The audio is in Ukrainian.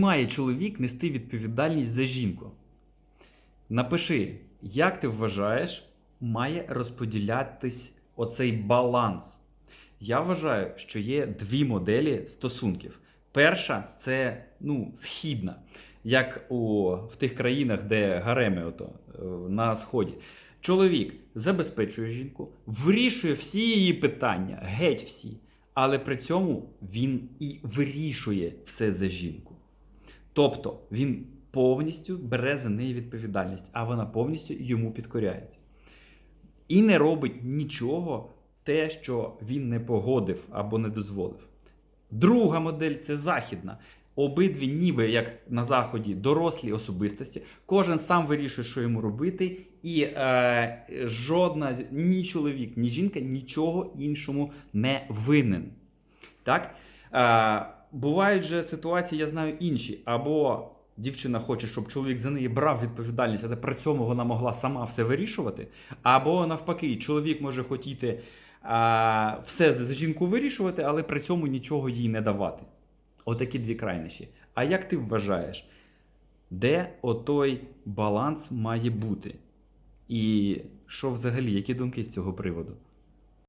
має чоловік нести відповідальність за жінку? Напиши, як ти вважаєш, має розподілятись оцей баланс. Я вважаю, що є дві моделі стосунків. Перша це ну, східна, як у, в тих країнах, де гареми ото, е, на сході. Чоловік забезпечує жінку, вирішує всі її питання, геть всі, але при цьому він і вирішує все за жінку. Тобто він повністю бере за неї відповідальність, а вона повністю йому підкоряється. І не робить нічого, те, що він не погодив або не дозволив. Друга модель це західна. Обидві, ніби як на заході, дорослі особистості. Кожен сам вирішує, що йому робити, і е, жодна ні чоловік, ні жінка нічого іншому не винен. Так? Е, бувають же ситуації, я знаю інші. Або дівчина хоче, щоб чоловік за неї брав відповідальність, але при цьому вона могла сама все вирішувати. Або навпаки, чоловік може хотіти а, все за жінку вирішувати, але при цьому нічого їй не давати. Отакі дві крайнощі. А як ти вважаєш, де отой баланс має бути? І що взагалі, які думки з цього приводу?